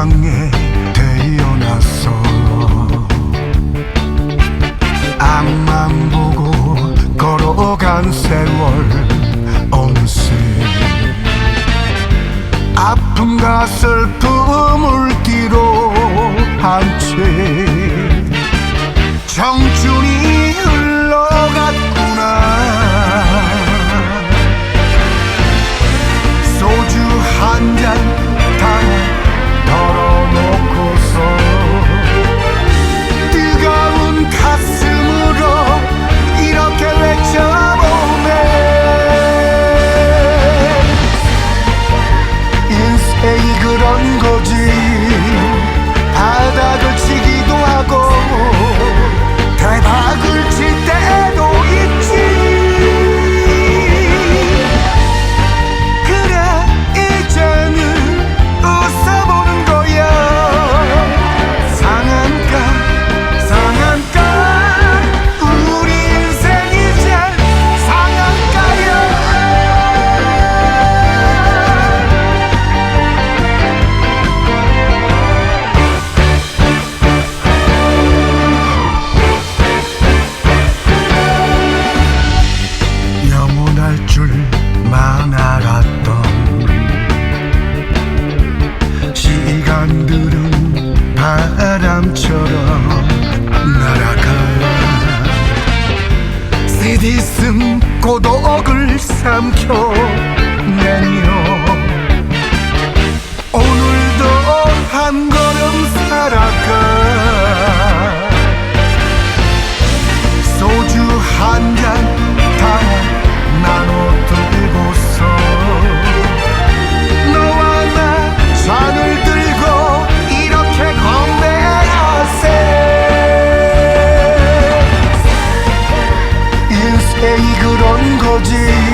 세상에 태어났어. 앞만 보고 걸어간 세월 어느새 아픔과 슬픔을 뒤로 한채 정 스디슨 고독을 삼켜 내며 I'll do